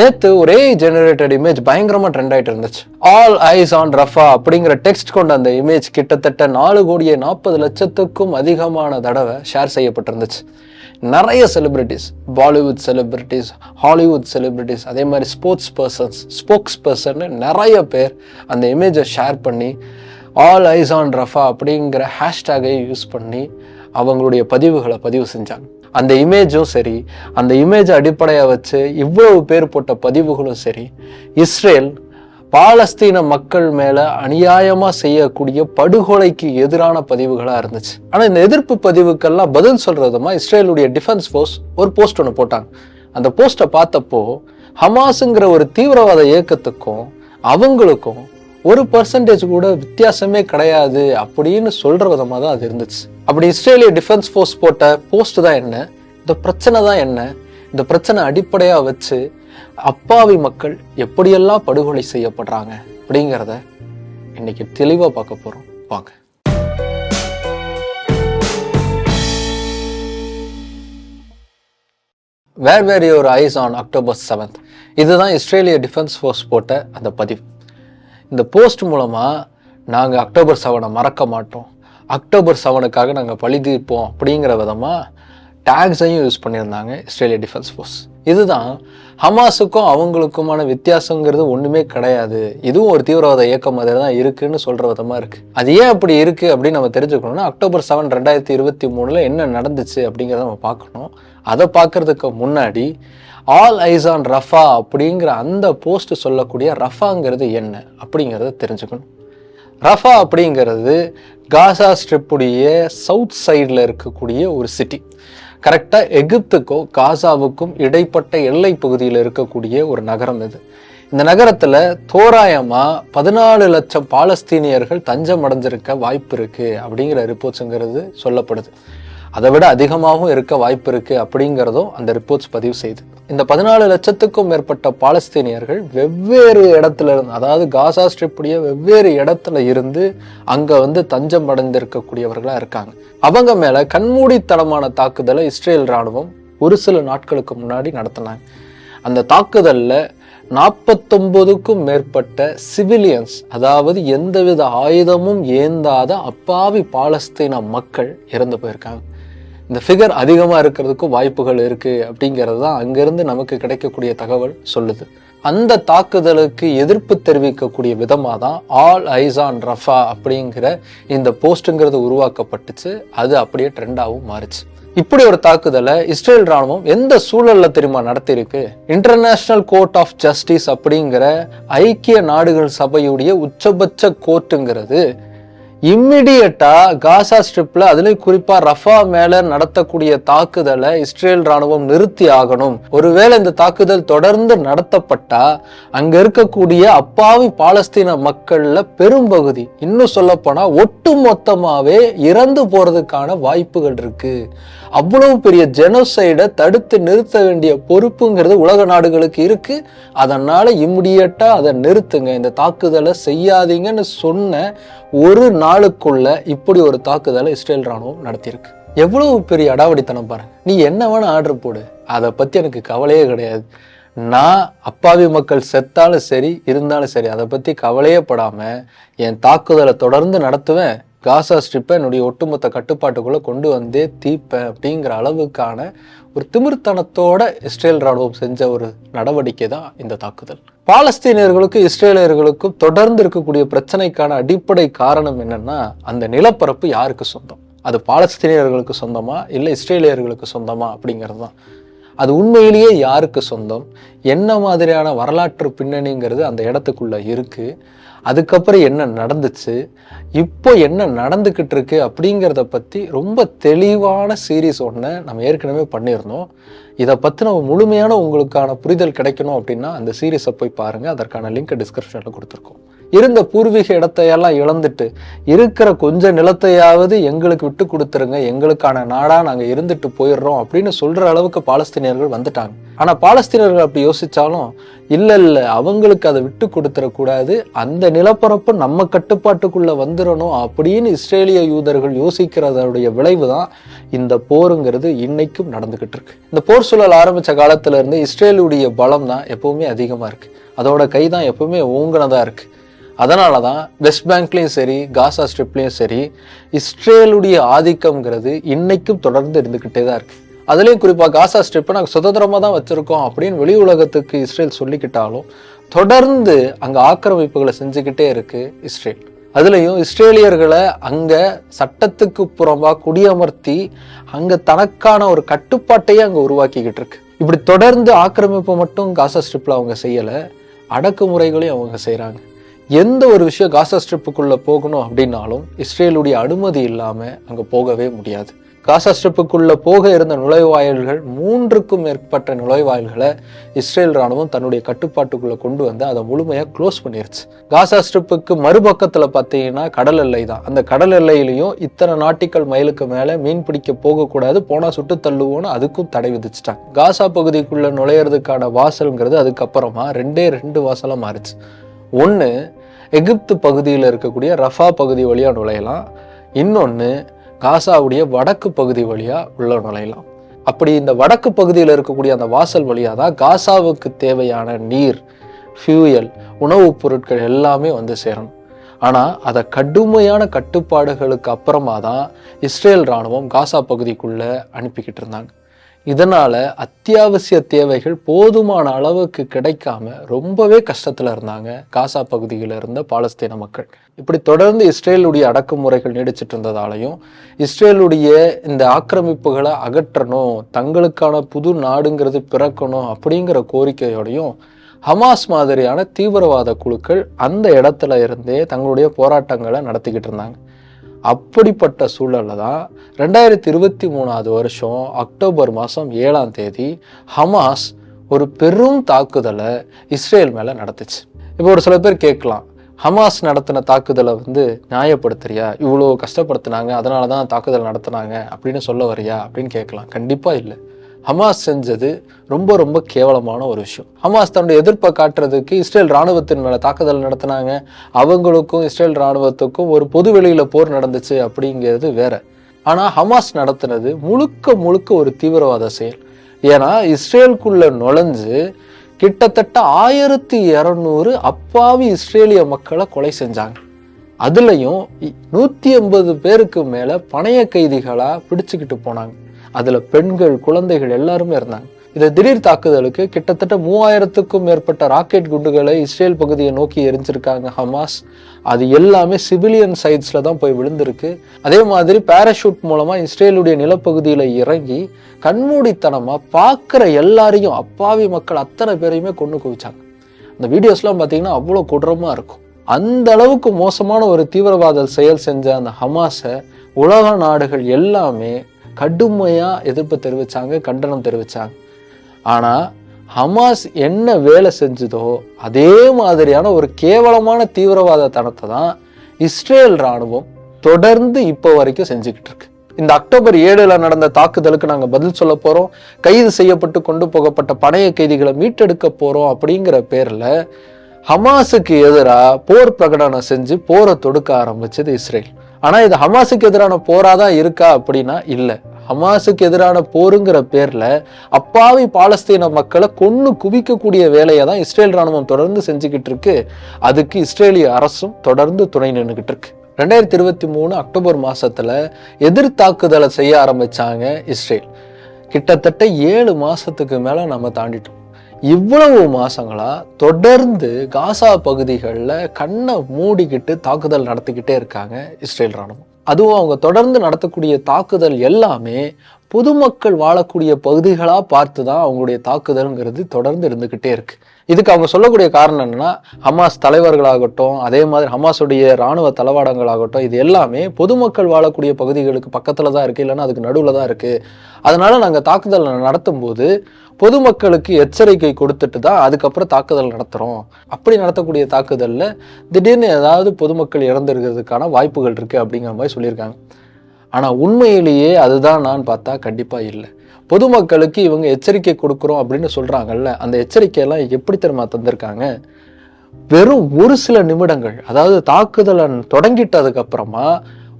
நேத்து ஒரே generated image பயங்கரமா ட்ரெண்ட் ஆயிட்டு இருந்துச்சு. ஆல் ஐஸ் ஆன் ரஃபா அப்படிங்கிற டெக்ஸ்ட் கொண்ட அந்த இமேஜ் கிட்டத்தட்ட நாலு கோடியே நாற்பது லட்சத்துக்கும் அதிகமான தடவை ஷேர் செய்யப்பட்டிருந்துச்சு. நிறைய celebrities Bollywood celebrities Hollywood celebrities அதே மாதிரி ஸ்போர்ட்ஸ் பர்சன்ஸ் ஸ்போக்ஸ் பர்சன் நிறைய பேர் அந்த இமேஜை ஷேர் பண்ணி ஆல் ஐஸ் ஆன் ரஃபா அப்படிங்கிற ஹேஷ்டேகை யூஸ் பண்ணி அவங்களுடைய பதிவுகளை பதிவு செஞ்சாங்க. அந்த இமேஜும் சரி அந்த இமேஜை அடிப்படையாக வச்சு இவ்வளவு பேர் போட்ட பதிவுகளும் சரி இஸ்ரேல் பாலஸ்தீன மக்கள் மேலே அநியாயமாக செய்யக்கூடிய படுகொலைக்கு எதிரான பதிவுகளாக இருந்துச்சு. ஆனால் இந்த எதிர்ப்பு பதிவுக்கெல்லாம் பதில் சொல்கிறதுமா இஸ்ரேலுடைய டிஃபென்ஸ் ஃபோர்ஸ் ஒரு போஸ்ட் ஒன்று போட்டாங்க. அந்த போஸ்ட்டை பார்த்தப்போ ஹமாஸுங்கிற ஒரு தீவிரவாத இயக்கத்துக்கும் அவங்களுக்கும் ஒரு பர்சன்டேஜ் கூட வித்தியாசமே கிடையாது அப்படின்னு சொல்ற விதமா தான் அது இருந்துச்சு. அப்படி இஸ்ரேலிய டிஃபென்ஸ் ஃபோர்ஸ் போட்ட போஸ்ட் தான் என்ன? இந்த பிரச்சனை தான் என்ன? இந்த பிரச்சனை அடிப்படையாக வச்சு அப்பாவி மக்கள் எப்படியெல்லாம் படுகொலை செய்யப்படுறாங்க அப்படிங்கிறத இன்னைக்கு தெளிவாக பார்க்க போகிறோம் வாங்க. Where where your eyes on October seventh இதுதான் இஸ்ரேலிய டிஃபென்ஸ் ஃபோர்ஸ் போட்ட அந்த பதிவு. இந்த போஸ்ட் மூலமாக நாங்கள் அக்டோபர் செவனை மறக்க மாட்டோம். அக்டோபர் செவனுக்காக நாங்கள் பழி தீர்ப்போம் அப்படிங்கிற விதமாக டேக்ஸையும் யூஸ் பண்ணியிருந்தாங்க இஸ்ரேலிய டிஃபென்ஸ் ஃபோர்ஸ் இதுதான் ஹமாஸுக்கும் அவங்களுக்குமான வித்தியாசங்கிறது ஒன்றுமே கிடையாது. இதுவும் ஒரு தீவிரவாத இயக்கம் மாதிரி தான் இருக்குன்னு சொல்கிற விதமாக இருக்குது அது ஏன் அப்படி இருக்குது அப்படின்னு நம்ம தெரிஞ்சுக்கணும்னா அக்டோபர் செவன் ரெண்டாயிரத்தி இருபத்தி மூணில் என்ன நடந்துச்சு அப்படிங்கிறத நம்ம பார்க்கணும். அதை பார்க்கறதுக்கு முன்னாடி ஆல் ஐஸ் ஆன் ரஃபா அப்படிங்கிற அந்த போஸ்ட் சொல்லக்கூடிய ரஃபாங்கிறது என்ன அப்படிங்கிறத தெரிஞ்சுக்கணும். ரஃபா அப்படிங்கிறது காசா ஸ்ட்ரிப்புடைய சவுத் சைடில் இருக்கக்கூடிய ஒரு சிட்டி கரெக்டாக எகிப்துக்கும் காசாவுக்கும் இடைப்பட்ட எல்லை பகுதியில் இருக்கக்கூடிய ஒரு நகரம் இது. இந்த நகரத்தில் தோராயமாக பதினாலு லட்சம் பாலஸ்தீனியர்கள் தஞ்சம் அடைஞ்சிருக்க வாய்ப்பு இருக்குது அப்படிங்கிற ரிப்போர்ட்ஸுங்கிறது சொல்லப்படுது. அதை விட அதிகமாகவும் இருக்க வாய்ப்பு இருக்கு அப்படிங்கிறதும் அந்த ரிப்போர்ட்ஸ் பதிவு செய்து. இந்த பதினாலு லட்சத்துக்கும் மேற்பட்ட பாலஸ்தீனியர்கள் வெவ்வேறு இடத்துல இருந்து அதாவது காசா ஸ்ட்ரிப்புடைய வெவ்வேறு இடத்துல இருந்து அங்க வந்து தஞ்சம் அடைந்திருக்கக்கூடியவர்களா இருக்காங்க. அவங்க மேல கண்மூடித்தனமான தாக்குதலை இஸ்ரேல் ராணுவம் ஒரு சில நாட்களுக்கு முன்னாடி நடத்தினாங்க. அந்த தாக்குதலில் நாற்பத்தொன்பதுக்கும் மேற்பட்ட சிவிலியன்ஸ் அதாவது எந்தவித ஆயுதமும் ஏந்தாத அப்பாவி பாலஸ்தீன மக்கள் இறந்து போயிருக்காங்க. இந்த ஃபிகர் அதிகமாக இருக்கிறதுக்கும் வாய்ப்புகள் இருக்குது அப்படிங்கிறது தான் அங்கிருந்து நமக்கு கிடைக்கக்கூடிய தகவல் சொல்லுது. அந்த தாக்குதலுக்கு எதிர்ப்பு தெரிவிக்கக்கூடிய விதமாக தான் ஆல் ஐசான் ரஃபா அப்படிங்கிற இந்த போஸ்ட்டுங்கிறது உருவாக்கப்பட்டுச்சு. அது அப்படியே ட்ரெண்டாகவும் மாறுச்சு. இப்படி ஒரு தாக்குதலை இஸ்ரேல் ராணுவம் எந்த சூழல்ல தெரியுமா நடத்தியிருக்கு? இன்டர்நேஷனல் கோர்ட் ஆஃப் ஜஸ்டிஸ் அப்படிங்கிற ஐக்கிய நாடுகள் சபையுடைய உச்சபட்ச கோர்ட்டுங்கிறது இம்மிடியட்டா காசா ஸ்ட்ரிப்ல அதுலயும் குறிப்பா ரஃபா மேல நடத்தக்கூடிய தாக்குதலை இஸ்ரேல் ராணுவம் நிறுத்தி ஆகணும். ஒருவேளை இந்த தாக்குதல் தொடர்ந்து நடத்தப்பட்டா அங்க இருக்கக்கூடிய அப்பாவி பாலஸ்தீன மக்கள்ல பெரும்பகுதி இன்னும் சொல்ல போனா ஒட்டு மொத்தமாவே இறந்து போறதுக்கான வாய்ப்புகள் இருக்கு. அவ்வளவு பெரிய ஜெனோசைடை தடுத்து நிறுத்த வேண்டிய பொறுப்புங்கிறது உலக நாடுகளுக்கு இருக்கு. அதனால இம்மிடியட்டா அதை நிறுத்துங்க. இந்த தாக்குதலை செய்யாதீங்கன்னு சொன்ன ஒரு நாளுக்குள்ள இப்படி ஒரு தாக்குதலை இஸ்ரேல் ராணுவம் நடத்தியிருக்கு. எவ்வளவு பெரிய அடாவடித்தனம் பாரு நீ என்ன வேணா ஆர்டர் போடு. அதை பத்தி எனக்கு கவலையே கிடையாது. நான் அப்பாவி மக்கள் செத்தாலும் சரி இருந்தாலும் சரி அதை பத்தி கவலையே படாம என் தாக்குதலை தொடர்ந்து நடத்துவேன். காசா ஸ்ட்ரிப்பை என்னுடைய ஒட்டுமொத்த கட்டுப்பாட்டுக்குள்ளே கொண்டு வந்தே தீப்பேன் அப்படிங்கிற அளவுக்கான ஒரு திமிர்த்தனத்தோட இஸ்ரேல் ராணுவம் செஞ்ச ஒரு நடவடிக்கை தான் இந்த தாக்குதல். பாலஸ்தீனியர்களுக்கும் இஸ்ரேலியர்களுக்கும் தொடர்ந்து இருக்கக்கூடிய பிரச்சனைக்கான அடிப்படை காரணம் என்னன்னா அந்த நிலப்பரப்பு யாருக்கு சொந்தம்? அது பாலஸ்தீனியர்களுக்கு சொந்தமா? இல்லை இஸ்ரேலியர்களுக்கு சொந்தமா? அப்படிங்கிறது தான். அது உண்மையிலேயே யாருக்கு சொந்தம்? என்ன மாதிரியான வரலாற்று பின்னணிங்கிறது அந்த இடத்துக்குள்ள இருக்குது அதுக்கப்புறம் என்ன நடந்துச்சு? இப்போ என்ன நடந்துக்கிட்டு இருக்கு அப்படிங்கிறத பற்றி ரொம்ப தெளிவான சீரீஸ் ஒன்று நம்ம ஏற்கனவே பண்ணியிருந்தோம். இதை பற்றின முழுமையான உங்களுக்கான புரிதல் கிடைக்கணும் அப்படின்னா அந்த சீரீஸை போய் பாருங்கள் அதற்கான லிங்க் டிஸ்கிரிப்ஷனில் கொடுத்துருக்கோம். இருந்த பூர்வீக இடத்தையெல்லாம் இழந்துட்டு இருக்கிற கொஞ்ச நிலத்தையாவது எங்களுக்கு விட்டு கொடுத்துருங்க எங்களுக்கான நாடா நாங்க இருந்துட்டு போயிடுறோம் அப்படின்னு சொல்ற அளவுக்கு பாலஸ்தீனியர்கள் வந்துட்டாங்க. ஆனா பாலஸ்தீனர்கள் அப்படி யோசிச்சாலும் இல்ல இல்ல அவங்களுக்கு அதை விட்டு கொடுத்துடக்கூடாது அந்த நிலப்பரப்பு நம்ம கட்டுப்பாட்டுக்குள்ள வந்துடணும் அப்படின்னு இஸ்ரேலிய யூதர்கள் யோசிக்கிறதோடைய விளைவு தான் இந்த போருங்கிறது இன்னைக்கும் நடந்துகிட்டு இருக்கு. இந்த போர் சூழல் ஆரம்பிச்ச காலத்துல இருந்து இஸ்ரேலுடைய பலம் தான் எப்பவுமே அதிகமா இருக்கு. அதோட கை தான் எப்பவுமே ஓங்கினதா இருக்கு. அதனால தான் வெஸ்ட் பேங்க்லேயும் சரி காசா ஸ்ட்ரிப்லேயும் சரி இஸ்ரேலுடைய ஆதிக்கம்ங்கிறது இன்னைக்கும் தொடர்ந்து இருந்துக்கிட்டே தான் இருக்குது அதுலேயும் குறிப்பாக காசா ஸ்ட்ரிப்பை நாங்கள் சுதந்திரமாக தான் வச்சுருக்கோம் அப்படின்னு வெளி உலகத்துக்கு இஸ்ரேல் சொல்லிக்கிட்டாலும் தொடர்ந்து அங்கே ஆக்கிரமிப்புகளை செஞ்சுக்கிட்டே இருக்குது இஸ்ரேல். அதுலேயும் இஸ்ரேலியர்களை அங்கே சட்டத்துக்கு புறம்பாக குடியமர்த்தி அங்கே தனக்கான ஒரு கட்டுப்பாட்டையே அங்கே உருவாக்கிக்கிட்டு இருக்கு. இப்படி தொடர்ந்து ஆக்கிரமிப்பு மட்டும் காசா ஸ்ட்ரிப்பில் அவங்க செய்யலை அடக்குமுறைகளையும் அவங்க செய்கிறாங்க எந்த ஒரு விஷயம் காசா ஸ்ட்ரிப்புக்குள்ளே போகணும் அப்படின்னாலும் இஸ்ரேலுடைய அனுமதி இல்லாமல் அங்கே போகவே முடியாது. காசா ஸ்ட்ரிப்புக்குள்ளே போக இருந்த நுழைவாயில்கள் மூன்றுக்கும் மேற்பட்ட நுழைவாயில்களை இஸ்ரேல் ராணுவம் தன்னுடைய கட்டுப்பாட்டுக்குள்ளே கொண்டு வந்து அதை முழுமையாக க்ளோஸ் பண்ணிருச்சு. காசா ஸ்ட்ரிப்புக்கு மறுபக்கத்தில் பார்த்தீங்கன்னா கடல் எல்லை தான். அந்த கடல் எல்லையிலையும் இத்தனை நாட்டிக்கல் மைலுக்கு மேலே மீன் பிடிக்க போகக்கூடாது போனால் சுட்டு தள்ளுவோன்னு அதுக்கும் தடை விதிச்சிட்டாங்க. காசா பகுதிக்குள்ளே நுழையிறதுக்கான வாசல்ங்கிறது அதுக்கப்புறமா ரெண்டே ரெண்டு வாசலாக மாறுச்சு. ஒன்று எகிப்து பகுதியில் இருக்கக்கூடிய ரஃபா பகுதி வழியாக நுழையலாம். இன்னொன்று காசாவுடைய வடக்கு பகுதி வழியாக உள்ள நுழையலாம். அப்படி இந்த வடக்கு பகுதியில் இருக்கக்கூடிய அந்த வாசல் வழியாக தான் காசாவுக்கு தேவையான நீர் ஃபியூயல் உணவுப் பொருட்கள் எல்லாமே வந்து சேரணும். ஆனால் அதை கடுமையான கட்டுப்பாடுகளுக்கு அப்புறமா தான் இஸ்ரேல் இராணுவம் காசா பகுதிக்குள்ளே அனுப்பிக்கிட்டு இருந்தாங்க. இதனால் அத்தியாவசிய தேவைகள் போதுமான அளவுக்கு கிடைக்காம ரொம்பவே கஷ்டத்தில் இருந்தாங்க காசா பகுதியில் இருந்த பாலஸ்தீன மக்கள். இப்படி தொடர்ந்து இஸ்ரேலுடைய அடக்குமுறைகள் நீடிச்சிட்டு இருந்ததாலையும் இஸ்ரேலுடைய இந்த ஆக்கிரமிப்புகளை அகற்றணும் தங்களுக்கான புது நாடுங்கிறது பிறக்கணும் அப்படிங்கிற கோரிக்கையோடையும் ஹமாஸ் மாதிரியான தீவிரவாத குழுக்கள் அந்த இடத்துல இருந்தே தங்களுடைய போராட்டங்களை நடத்திக்கிட்டு இருந்தாங்க. அப்படிப்பட்ட சூழல்ல தான் ரெண்டாயிரத்தி இருபத்தி மூணாவது வருஷம் அக்டோபர் மாதம் ஏழாம் தேதி ஹமாஸ் ஒரு பெரும் தாக்குதலை இஸ்ரேல் மேலே நடத்துச்சு. இப்போ ஒரு சில பேர் கேட்கலாம் ஹமாஸ் நடத்தின தாக்குதலை வந்து நியாயப்படுத்துறியா? இவ்வளோ கஷ்டப்படுத்துனாங்க அதனால தான் தாக்குதல் நடத்துனாங்க அப்படின்னு சொல்ல வரியா அப்படின்னு கேட்கலாம். கண்டிப்பாக இல்லை. ஹமாஸ் செஞ்சது ரொம்ப ரொம்ப கேவலமான ஒரு விஷயம். ஹமாஸ் தன்னுடைய எதிர்ப்பை காட்டுறதுக்கு இஸ்ரேல் ராணுவத்தின் மேலே தாக்குதல் நடத்தினாங்க. அவங்களுக்கும் இஸ்ரேல் ராணுவத்துக்கும் ஒரு பொது வெளியில் போர் நடந்துச்சு அப்படிங்கிறது வேற. ஆனால் ஹமாஸ் நடத்தினது முழுக்க முழுக்க ஒரு தீவிரவாத செயல். ஏன்னா இஸ்ரேலுக்குள்ளே நுழைஞ்சு கிட்டத்தட்ட ஆயிரத்தி இரநூறு அப்பாவி இஸ்ரேலிய மக்களை கொலை செஞ்சாங்க. அதுலேயும் நூற்றி ஐம்பது பேருக்கு மேலே பணைய கைதிகளாக பிடிச்சிக்கிட்டு போனாங்க. அதில் பெண்கள் குழந்தைகள் எல்லாருமே இருந்தாங்க. இந்த திடீர் தாக்குதலுக்கு கிட்டத்தட்ட மூவாயிரத்துக்கும் மேற்பட்ட ராக்கெட் குண்டுகளை இஸ்ரேல் பகுதியை நோக்கி எரிஞ்சிருக்காங்க ஹமாஸ். அது எல்லாமே சிவிலியன் சைட்ஸ்ல தான் போய் விழுந்திருக்கு. அதே மாதிரி பேராஷூட் மூலமா இஸ்ரேலுடைய நிலப்பகுதியில இறங்கி கண்மூடித்தனமா பார்க்குற எல்லாரையும் அப்பாவி மக்கள் அத்தனை பேரையுமே கொண்டு குவிச்சாங்க. அந்த வீடியோஸ்லாம் பார்த்தீங்கன்னா அவ்வளோ கொடூரமா இருக்கும். அந்த அளவுக்கு மோசமான ஒரு தீவிரவாத செயல் செஞ்ச அந்த ஹமாஸை உலக நாடுகள் எல்லாமே கடுமையாக எதிர்ப்பு தெரிவித்தாங்க கண்டனம் தெரிவித்தாங்க ஆனால் ஹமாஸ் என்ன வேலை செஞ்சதோ அதே மாதிரியான ஒரு கேவலமான தீவிரவாத தனத்தை தான் இஸ்ரேல் ராணுவம் தொடர்ந்து இப்போ வரைக்கும் செஞ்சுக்கிட்டு இருக்கு. இந்த அக்டோபர் ஏழுல நடந்த தாக்குதலுக்கு நாங்கள் பதில் சொல்ல போகிறோம் கைது செய்யப்பட்டு கொண்டு போகப்பட்ட பணைய கைதிகளை மீட்டெடுக்க போகிறோம் அப்படிங்கிற பேரில் ஹமாஸுக்கு எதிராக போர் பிரகடனம் செஞ்சு போரை தொடுக்க ஆரம்பிச்சது இஸ்ரேல். ஆனால் இது ஹமாஸுக்கு எதிரான போராக தான் இருக்கா அப்படின்னா இல்லை. ஹமாஸுக்கு எதிரான போருங்கிற பேரில் அப்பாவி பாலஸ்தீன மக்களை கொன்று குவிக்கக்கூடிய வேலையை தான் இஸ்ரேல் ராணுவம் தொடர்ந்து செஞ்சுக்கிட்டு இருக்கு. அதுக்கு இஸ்ரேலிய அரசும் தொடர்ந்து துணை நின்றுக்கிட்டு இருக்கு. ரெண்டாயிரத்தி இருபத்தி மூணு அக்டோபர் மாதத்தில் எதிர் தாக்குதலை செய்ய ஆரம்பிச்சாங்க இஸ்ரேல். கிட்டத்தட்ட ஏழு மாதத்துக்கு மேலே நம்ம தாண்டிட்டோம். இவ்வளவு மாதங்களாக தொடர்ந்து காசா பகுதிகளில் கண்ணை மூடிக்கிட்டு தாக்குதல் நடத்திக்கிட்டே இருக்காங்க இஸ்ரேல் ராணுவம் அதுவும் அவங்க தொடர்ந்து நடத்தக்கூடிய தாக்குதல் எல்லாமே பொதுமக்கள் வாழக்கூடிய பகுதிகளாக பார்த்து தான் அவங்களுடைய தாக்குதல்ங்கிறது தொடர்ந்து இருந்துக்கிட்டே இருக்கு. இதுக்கு அவங்க சொல்லக்கூடிய காரணம் என்னன்னா ஹமாஸ் தலைவர்களாகட்டும் அதே மாதிரி ஹமாஸுடைய ராணுவ தளவாடங்களாகட்டும் இது எல்லாமே பொதுமக்கள் வாழக்கூடிய பகுதிகளுக்கு பக்கத்தில் தான் இருக்குது இல்லைன்னா அதுக்கு நடுவில் தான் இருக்குது அதனால் நாங்கள் தாக்குதல் நடத்தும் போது பொதுமக்களுக்கு எச்சரிக்கை கொடுத்துட்டு தான் அதுக்கப்புறம் தாக்குதல் நடத்துகிறோம் அப்படி நடத்தக்கூடிய தாக்குதலில் திடீர்னு ஏதாவது பொதுமக்கள் இறந்துருக்கிறதுக்கான வாய்ப்புகள் இருக்குது அப்படிங்கிற மாதிரி சொல்லியிருக்காங்க. ஆனால் உண்மையிலேயே அதுதான் நான் பார்த்தா கண்டிப்பாக இல்லை. பொதுமக்களுக்கு இவங்க எச்சரிக்கை கொடுக்குறோம் அப்படின்னு சொல்கிறாங்கல்ல அந்த எச்சரிக்கையெல்லாம் எப்படி தெரியுமா தந்திருக்காங்க? வெறும் ஒரு சில நிமிடங்கள் அதாவது தாக்குதலை தொடங்கிட்டதுக்கப்புறமா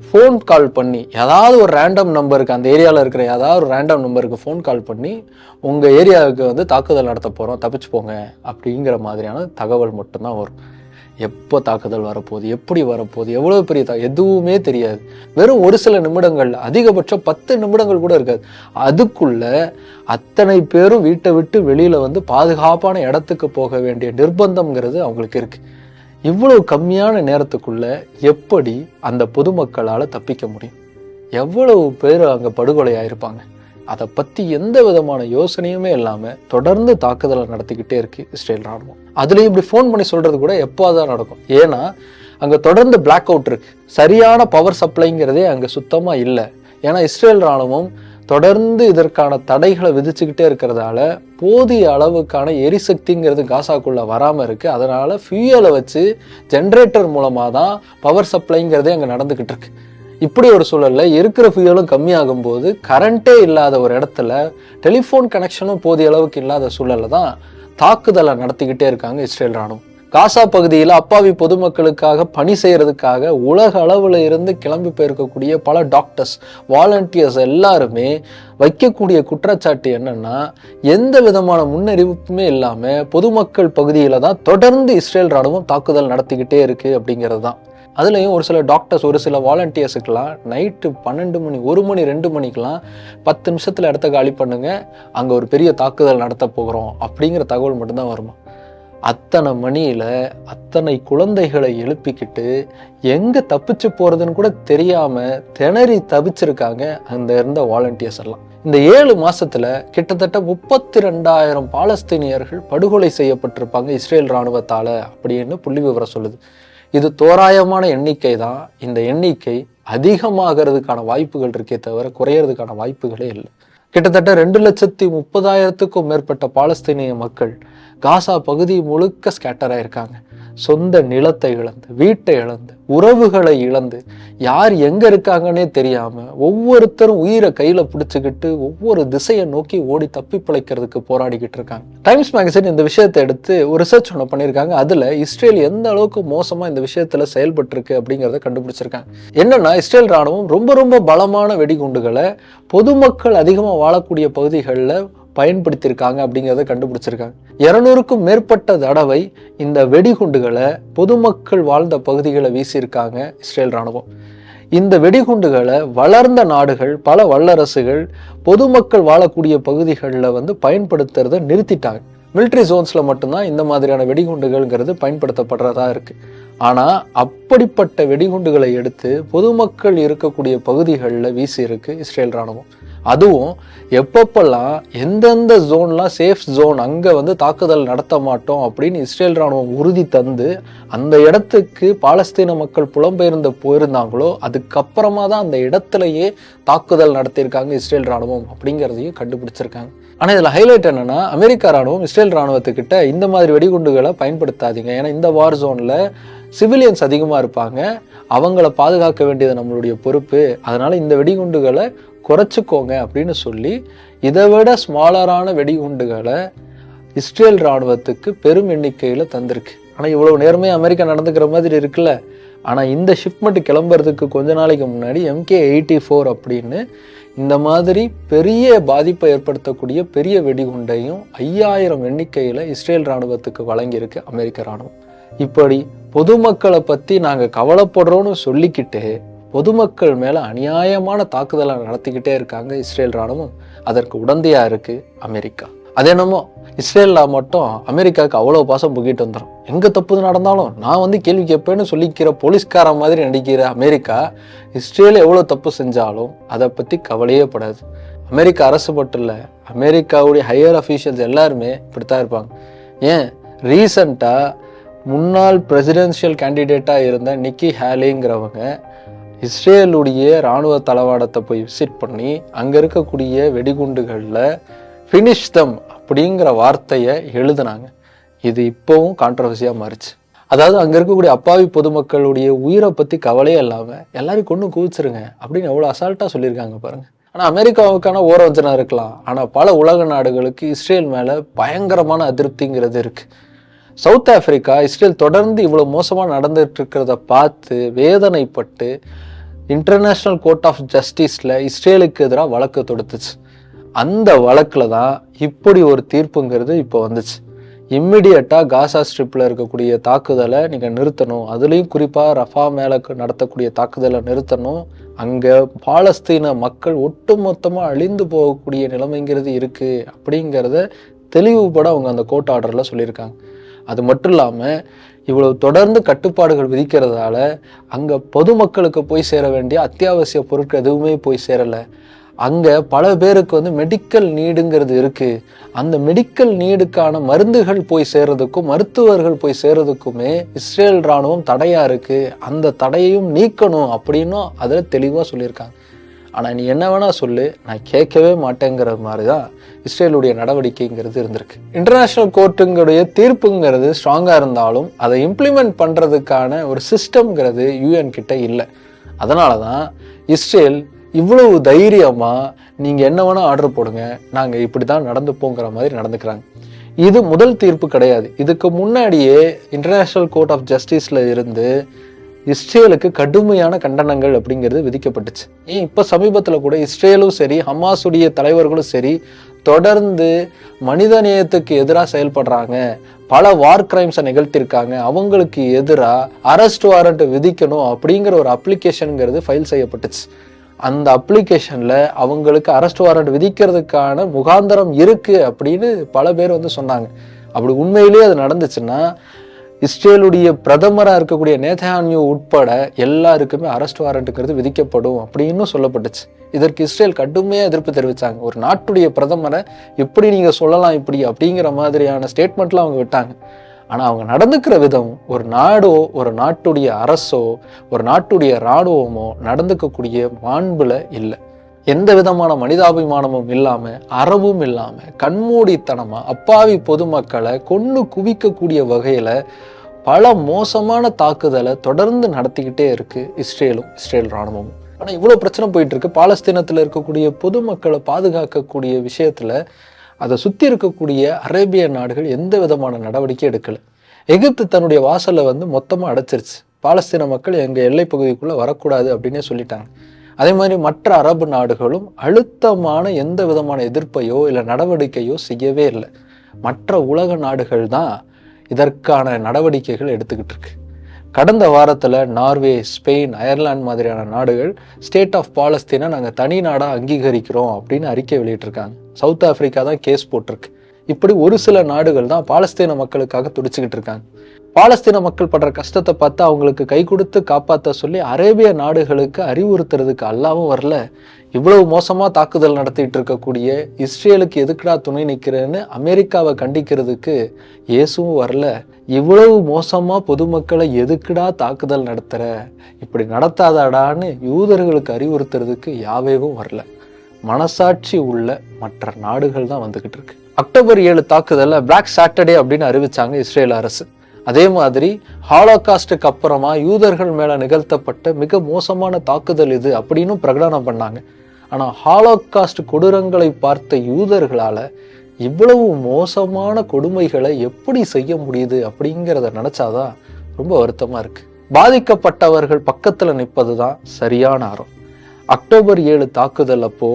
ஃபோன் கால் பண்ணி ஏதாவது ஒரு ரேண்டம் நம்பருக்கு அந்த ஏரியாவில் இருக்கிற ஏதாவது ஒரு ரேண்டம் நம்பருக்கு ஃபோன் கால் பண்ணி உங்கள் ஏரியாவுக்கு வந்து தாக்குதல் நடத்த போகிறோம் தப்பிச்சு போங்க அப்படிங்கிற மாதிரியான தகவல் மட்டும்தான் வரும். எப்போ தாக்குதல் வரப்போகுது எப்படி வரப்போகுது எவ்வளோ பெரிய தா எதுவுமே தெரியாது. வெறும் ஒரு சில நிமிடங்கள் அதிகபட்சம் பத்து நிமிடங்கள் கூட இருக்காது. அதுக்குள்ள அத்தனை பேரும் வீட்டை விட்டு வெளியில் வந்து பாதுகாப்பான இடத்துக்கு போக வேண்டிய நிர்பந்தம்ங்கிறது அவங்களுக்கு இருக்குது இவ்வளவு கம்மியான நேரத்துக்குள்ள எப்படி அந்த பொதுமக்களால் தப்பிக்க முடியும்? எவ்வளவு பேர் அங்கே படுகொலை ஆயிருப்பாங்க அதை பற்றி எந்த விதமான யோசனையுமே இல்லாமல் தொடர்ந்து தாக்குதலை நடத்திக்கிட்டே இருக்கு இஸ்ரேல் ராணுவம். அதுலேயும் இப்படி ஃபோன் பண்ணி சொல்கிறது கூட எப்போ தான் நடக்கும். ஏன்னா அங்கே தொடர்ந்து பிளாக் அவுட் இருக்கு. சரியான பவர் சப்ளைங்கிறதே அங்கே சுத்தமாக இல்லை. ஏன்னா இஸ்ரேல் ராணுவம் தொடர்ந்து இதற்கான தடைகளை விதிச்சுக்கிட்டே இருக்கிறதால போதிய அளவுக்கான எரிசக்திங்கிறது காசாக்குள்ள வராமல் இருக்கு. அதனால ஃபியூயலை வச்சு ஜென்ரேட்டர் மூலமாக தான் பவர் சப்ளைங்கிறதே அங்கே நடந்துக்கிட்டு இருக்கு. இப்படி ஒரு சூழலில் இருக்கிற ஃபியூயலும் கம்மியாகும் போது கரண்ட்டே இல்லாத ஒரு இடத்துல டெலிஃபோன் கனெக்ஷனும் போதிய அளவுக்கு இல்லாத சூழல்ல தான் தாக்குதலை நடத்திக்கிட்டே இருக்காங்க இஸ்ரேல் ராணுவம் காசா பகுதியில் அப்பாவி பொதுமக்களுக்காக பணி செய்கிறதுக்காக உலக அளவில் இருந்து கிளம்பி போயிருக்கக்கூடிய பல டாக்டர்ஸ் வாலண்டியர்ஸ் எல்லாருமே வைக்கக்கூடிய குற்றச்சாட்டு என்னன்னா எந்த விதமான முன்னறிவிப்புமே இல்லாமல் பொதுமக்கள் பகுதியில் தான் தொடர்ந்து இஸ்ரேல் ராணுவம் தாக்குதல் நடத்திக்கிட்டே இருக்குது அப்படிங்கிறது தான் அதுலேயும் ஒரு சில டாக்டர்ஸ் ஒரு சில வாலண்டியர்ஸுக்கெல்லாம் நைட்டு பன்னெண்டு மணி ஒரு மணி ரெண்டு மணிக்கெலாம் பத்து நிமிஷத்தில் இடத்த காலி பண்ணுங்கள் அங்கே ஒரு பெரிய தாக்குதல் நடத்த போகிறோம் அப்படிங்கிற தகவல் மட்டும்தான் வருமா? அத்தனை மணியில் அத்தனை குழந்தைகளை எழுப்பிக்கிட்டு எங்கே தப்பிச்சு போகிறதுன்னு கூட தெரியாமல் திணறி தவிச்சிருக்காங்க அந்த இருந்த வாலண்டியர்ஸ் எல்லாம். இந்த ஏழு மாசத்துல கிட்டத்தட்ட முப்பத்தி ரெண்டாயிரம் பாலஸ்தீனியர்கள் படுகொலை செய்யப்பட்டிருப்பாங்க இஸ்ரேல் இராணுவத்தால அப்படின்னு புள்ளி விவரம் சொல்லுது. இது தோராயமான எண்ணிக்கை தான். இந்த எண்ணிக்கை அதிகமாகிறதுக்கான வாய்ப்புகள் இருக்கே தவிர குறையறதுக்கான வாய்ப்புகளே இல்லை. கிட்டத்தட்ட ரெண்டு லட்சத்தி முப்பதாயிரத்துக்கும் மேற்பட்ட பாலஸ்தீனிய மக்கள் காசா பகுதி முழுக்க ஸ்கேட்டர் ஆயிருக்காங்க. சொந்த நிலத்தை இழந்து வீட்டை இழந்து உறவுகளை இழந்து யார் எங்க இருக்காங்கன்னே தெரியாம ஒவ்வொருத்தரும் உயிரை கையில பிடிச்சுக்கிட்டு ஒவ்வொரு திசையை நோக்கி ஓடி தப்பி பிழைக்கிறதுக்கு போராடிக்கிட்டு இருக்காங்க. டைம்ஸ் மேகசின் இந்த விஷயத்தை எடுத்து ஒரு ரிசர்ச் ஒன்று பண்ணியிருக்காங்க. அதுல இஸ்ரேல் எந்த அளவுக்கு மோசமா இந்த விஷயத்துல செயல்பட்டிருக்கு அப்படிங்கிறத கண்டுபிடிச்சிருக்காங்க. என்னன்னா இஸ்ரேல் ராணுவம் ரொம்ப ரொம்ப பலமான வெடிகுண்டுகளை பொதுமக்கள் அதிகமாக வாழக்கூடிய பகுதிகளில் பயன்படுத்தியிருக்காங்க அப்படிங்கிறத கண்டுபிடிச்சிருக்காங்க. இருநூறுக்கும் மேற்பட்ட தடவை இந்த வெடிகுண்டுகளை பொதுமக்கள் வாழ்ந்த பகுதிகளை வீசியிருக்காங்க இஸ்ரேல் ராணுவம் இந்த வெடிகுண்டுகளை வளர்ந்த நாடுகள் பல வல்லரசுகள் பொதுமக்கள் வாழக்கூடிய பகுதிகளில் வந்து பயன்படுத்துறதை நிறுத்திட்டாங்க. மிலிட்ரி ஜோன்ஸில் மட்டும்தான் இந்த மாதிரியான வெடிகுண்டுகள்ங்கிறது பயன்படுத்தப்படுறதா இருக்குது ஆனால் அப்படிப்பட்ட வெடிகுண்டுகளை எடுத்து பொதுமக்கள் இருக்கக்கூடிய பகுதிகளில் வீசி இருக்கு இஸ்ரேல் ராணுவம் அதுவும் எப்பப்பெல்லாம் எந்தெந்த ஜோன்லாம் சேஃப் ஜோன் அங்கே வந்து தாக்குதல் நடத்த மாட்டோம் அப்படின்னு இஸ்ரேல் ராணுவம் உறுதி தந்து அந்த இடத்துக்கு பாலஸ்தீன மக்கள் புலம்பெயர்ந்து போயிருந்தாங்களோ அதுக்கப்புறமா தான் அந்த இடத்துலையே தாக்குதல் நடத்தியிருக்காங்க இஸ்ரேல் ராணுவம் அப்படிங்கிறதையும் கண்டுபிடிச்சிருக்காங்க. ஆனால் இதில் ஹைலைட் என்னென்னா அமெரிக்கா ராணுவம் இஸ்ரேல் ராணுவத்துக்கிட்ட இந்த மாதிரி வெடிகுண்டுகளை பயன்படுத்தாதீங்க. ஏன்னா இந்த வார் ஜோனில் சிவிலியன்ஸ் அதிகமாக இருப்பாங்க. அவங்கள பாதுகாக்க வேண்டியது நம்மளுடைய பொறுப்பு. அதனால் இந்த வெடிகுண்டுகளை குறைச்சிக்கோங்க அப்படின்னு சொல்லி இதை விட ஸ்மாலரான வெடிகுண்டுகளை இஸ்ரேல் ராணுவத்துக்கு பெரும் எண்ணிக்கையில் தந்திருக்கு. ஆனால் இவ்வளோ நேர்மையாக அமெரிக்கா நடந்துக்கிற மாதிரி இருக்குல்ல? ஆனால் இந்த ஷிப்மெண்ட் கிளம்புறதுக்கு கொஞ்ச நாளைக்கு முன்னாடி எம்கே எயிட்டி ஃபோர் அப்படின்னு இந்த மாதிரி பெரிய பாதிப்பை ஏற்படுத்தக்கூடிய பெரிய வெடிகுண்டையும் ஐயாயிரம் எண்ணிக்கையில் இஸ்ரேல் ராணுவத்துக்கு வழங்கியிருக்கு அமெரிக்க ராணுவம். இப்படி பொதுமக்களை பற்றி நாங்கள் கவலைப்படுறோன்னு சொல்லிக்கிட்டு பொதுமக்கள் மேலே அநியாயமான தாக்குதலை நடத்திக்கிட்டே இருக்காங்க இஸ்ரேல் ராணுவம் அதற்கு உடந்தையாக இருக்குது அமெரிக்கா. அது என்னமோ? இஸ்ரேலில் மட்டும் அமெரிக்காவுக்கு அவ்வளோ பாசம் புகிட்டு வந்துடும் எங்கே தப்பு நடந்தாலும் நான் வந்து கேள்வி கேட்பேன்னு சொல்லிக்கிற போலீஸ்கார மாதிரி நடிக்கிற அமெரிக்கா இஸ்ரேல் எவ்வளோ தப்பு செஞ்சாலும் அதை பற்றி கவலையே படாது. அமெரிக்கா அரசு மட்டும் இல்லை அமெரிக்காவுடைய ஹையர் அஃபீஷியல்ஸ் எல்லாருமே இப்படித்தான் இருப்பாங்க. ஏன்? ரீசண்டாக முன்னாள் பிரசிடென்ஷியல் கேண்டிடேட்டாக இருந்த நிக்கி ஹேலிங்கிறவங்க இஸ்ரேலுடைய இராணுவ தளவாடத்தை போய் விசிட் பண்ணி அங்கே இருக்கக்கூடிய வெடிகுண்டுகளில் ஃபினிஷ் தம் அப்படிங்கிற வார்த்தையை எழுதுனாங்க. இது இப்போவும் கான்ட்ரவர்சியாக மாறிச்சு. அதாவது அங்கே இருக்கக்கூடிய அப்பாவி பொதுமக்களுடைய உயிரை பற்றி கவலையே இல்லாமல் எல்லாரையும் கொண்டு குவிச்சிருங்க அப்படின்னு எவ்வளோ அசால்ட்டாக சொல்லியிருக்காங்க பாருங்கள் ஆனால் அமெரிக்காவுக்கான ஓரவஞ்சனை இருக்கலாம். ஆனால் பல உலக நாடுகளுக்கு இஸ்ரேல் மேலே பயங்கரமான அதிருப்திங்கிறது இருக்குது சவுத் ஆப்பிரிக்கா இஸ்ரேல் தொடர்ந்து இவ்வளோ மோசமாக நடந்துட்டு இருக்கிறத பார்த்து வேதனைப்பட்டு இன்டர்நேஷ்னல் கோர்ட் ஆஃப் ஜஸ்டிஸில் இஸ்ரேலுக்கு எதிராக வழக்கு தொடுத்துச்சு. அந்த வழக்கில் தான் இப்படி ஒரு தீர்ப்புங்கிறது இப்போ வந்துச்சு. இம்மிடியட்டாக காசா ஸ்ட்ரிப்பில் இருக்கக்கூடிய தாக்குதலை நீங்கள் நிறுத்தணும். அதுலேயும் குறிப்பாக ரஃபா மேலே நடத்தக்கூடிய தாக்குதலை நிறுத்தணும். அங்கே பாலஸ்தீன மக்கள் ஒட்டுமொத்தமாக அழிந்து போகக்கூடிய நிலைமைங்கிறது இருக்குது அப்படிங்கிறத தெளிவுபட அவங்க அந்த கோர்ட் ஆர்டரில் சொல்லியிருக்காங்க. அது மட்டும் இல்லாமல் இவ்வளவு தொடர்ந்து கட்டுப்பாடுகள் விதிக்கிறதால அங்கே பொதுமக்களுக்கு போய் சேர வேண்டிய அத்தியாவசிய பொருட்கள் எதுவுமே போய் சேரலை. அங்கே பல பேருக்கு வந்து மெடிக்கல் நீடுங்கிறது இருக்குது அந்த மெடிக்கல் நீடுக்கான மருந்துகள் போய் சேர்றதுக்கும் மருத்துவர்கள் போய் சேர்றதுக்குமே இஸ்ரேல் இராணுவம் தடையாக இருக்குது அந்த தடையையும் நீக்கணும் அப்படின்னும் அதில் தெளிவாக சொல்லியிருக்காங்க. ஆனால் நீ என்ன வேணால் சொல்லு. நான் கேட்கவே மாட்டேங்கிற மாதிரி தான் இஸ்ரேலுடைய நடவடிக்கைங்கிறது இருந்திருக்கு. இன்டர்நேஷ்னல் கோர்ட்டுங்களுடைய தீர்ப்புங்கிறது ஸ்ட்ராங்காக இருந்தாலும் அதை இம்ப்ளிமெண்ட் பண்ணுறதுக்கான ஒரு சிஸ்டம்ங்கிறது யூஎன் கிட்ட இல்லை. அதனால தான் இஸ்ரேல் இவ்வளவு தைரியமாக நீங்கள் என்ன வேணால் ஆர்டர் போடுங்க. நாங்கள் இப்படி தான் நடந்துப்போங்கிற மாதிரி நடந்துக்கிறாங்க. இது முதல் தீர்ப்பு கிடையாது. இதுக்கு முன்னாடியே இன்டர்நேஷ்னல் கோர்ட் ஆஃப் ஜஸ்டிஸில் இருந்து இஸ்ரேலுக்கு கடுமையான கண்டனங்கள் அப்படிங்கிறது விதிக்கப்பட்டுச்சு. ஏன் இப்போ சமீபத்தில் கூட இஸ்ரேலும் சரி ஹமாஸுடைய தலைவர்களும் சரி தொடர்ந்து மனிதநேயத்துக்கு எதிராக செயல்படுறாங்க. பல வார் கிரைம்ஸை நிகழ்த்தியிருக்காங்க. அவங்களுக்கு எதிராக அரெஸ்ட் வாரண்ட் விதிக்கணும் அப்படிங்கிற ஒரு அப்ளிகேஷனுங்கிறது ஃபைல் செய்யப்பட்டுச்சு. அந்த அப்ளிகேஷனில் அவங்களுக்கு அரெஸ்ட் வாரண்ட் விதிக்கிறதுக்கான முகாந்தரம் இருக்குது அப்படின்னு பல பேர் வந்து சொன்னாங்க. அப்படி உண்மையிலேயே அது நடந்துச்சுன்னா இஸ்ரேலுடைய பிரதமராக இருக்கக்கூடிய நேதான்யூ உட்பட எல்லாருக்குமே அரெஸ்ட் வாரண்ட்டுங்கிறது விதிக்கப்படும் அப்படின்னு சொல்லப்பட்டுச்சு. இதற்கு இஸ்ரேல் கடுமையாக எதிர்ப்பு தெரிவித்தாங்க ஒரு நாட்டுடைய பிரதமரை எப்படி நீங்கள் சொல்லலாம் இப்படி அப்படிங்கிற மாதிரியான ஸ்டேட்மெண்ட்லாம் அவங்க விட்டாங்க. ஆனால் அவங்க நடந்துக்கிற விதம் ஒரு நாடோ ஒரு நாட்டுடைய அரசோ ஒரு நாட்டுடைய இராணுவமோ நடந்துக்கக்கூடிய மாண்பில் இல்லை. எந்த விதமான மனிதாபிமானமும் இல்லாமல் அறவும் இல்லாமல் கண்மூடித்தனமாக அப்பாவி பொதுமக்களை கொண்டு குவிக்கக்கூடிய வகையில் பல மோசமான தாக்குதலை தொடர்ந்து நடத்திக்கிட்டே இருக்குது இஸ்ரேலும் இஸ்ரேல் இராணுவமும். ஆனால் இவ்வளோ பிரச்சனை போயிட்டு இருக்கு பாலஸ்தீனத்தில் இருக்கக்கூடிய பொதுமக்களை பாதுகாக்கக்கூடிய விஷயத்தில் அதை சுற்றி இருக்கக்கூடிய அரேபிய நாடுகள் எந்த விதமான நடவடிக்கை எடுக்கலை. எகிப்து தன்னுடைய வாசலை வந்து மொத்தமாக அடைச்சிருச்சு. பாலஸ்தீன மக்கள் எங்கள் எல்லை பகுதிக்குள்ளே வரக்கூடாது அப்படின்னே சொல்லிட்டாங்க. அதே மாதிரி மற்ற அரபு நாடுகளும் அழுத்தமான எந்த விதமான எதிர்ப்பையோ இல்லை நடவடிக்கையோ செய்யவே இல்லை. மற்ற உலக நாடுகள் தான் இதற்கான நடவடிக்கைகள் எடுத்துக்கிட்டு இருக்கு. கடந்த வாரத்தில் நார்வே ஸ்பெயின் அயர்லாந்து மாதிரியான நாடுகள் ஸ்டேட் ஆஃப் பாலஸ்தீனை நாங்கள் தனி நாடாக அங்கீகரிக்கிறோம் அப்படின்னு அறிக்கை வெளியிட்டிருக்காங்க. சவுத் ஆஃப்ரிக்கா தான் கேஸ் போட்டிருக்கு. இப்படி ஒரு சில நாடுகள் தான் பாலஸ்தீன மக்களுக்காக துடிச்சுக்கிட்டு இருக்காங்க. பாலஸ்தீன மக்கள் படுற கஷ்டத்தை பார்த்து அவங்களுக்கு கை கொடுத்து காப்பாற்ற சொல்லி அரேபிய நாடுகளுக்கு அறிவுறுத்துறதுக்கு அல்லாவும் வரல. இவ்வளவு மோசமாக தாக்குதல் நடத்திட்டு இருக்கக்கூடிய இஸ்ரேலுக்கு எதுக்குடா துணை நிற்கிறேன்னு அமெரிக்காவை கண்டிக்கிறதுக்கு இயேசுவும் வரல. இவ்வளவு மோசமாக பொதுமக்களை எதுக்குடா தாக்குதல் நடத்துகிற இப்படி நடத்தாதாடான்னு யூதர்களுக்கு அறிவுறுத்துறதுக்கு யாவேவும் வரல. மனசாட்சி உள்ள மற்ற நாடுகள் தான் வந்துக்கிட்டு இருக்கு. அக்டோபர் ஏழு தாக்குதலில் பிளாக் சாட்டர்டே அப்படின்னு அறிவிச்சாங்க இஸ்ரேல் அரசு. அதே மாதிரி ஹாலோகாஸ்டுக்கு அப்புறமா யூதர்கள் மேலே நிகழ்த்தப்பட்ட மிக மோசமான தாக்குதல் இது அப்படின்னு பிரகடனம் பண்ணாங்க. ஆனால் ஹாலோகாஸ்ட் கொடூரங்களை பார்த்த யூதர்களால் இவ்வளவு மோசமான கொடுமைகளை எப்படி செய்ய முடியுது அப்படிங்கிறத நினச்சாதான் ரொம்ப வருத்தமாக இருக்குது பாதிக்கப்பட்டவர்கள் பக்கத்தில் நிற்பது தான் சரியான அறம். அக்டோபர் ஏழு தாக்குதல் அப்போ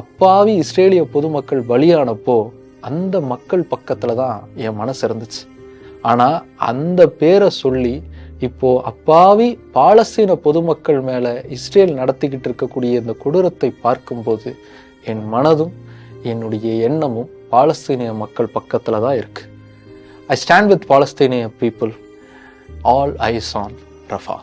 அப்பாவி இஸ்ரேலிய பொதுமக்கள் பலியானப்போ அந்த மக்கள் பக்கத்தில் தான் என் மனசு இருந்துச்சு. ஆனால் அந்த பேரை சொல்லி இப்போ அப்பாவி பாலஸ்தீன பொதுமக்கள் மேலே இஸ்ரேல் நடத்திக்கிட்டு இருக்கக்கூடிய இந்த கொடூரத்தை பார்க்கும்போது என் மனதும் என்னுடைய எண்ணமும் பாலஸ்தீனிய மக்கள் பக்கத்தில் தான் இருக்குது ஐ ஸ்டாண்ட் வித் பாலஸ்தீனிய people all eyes on Rafah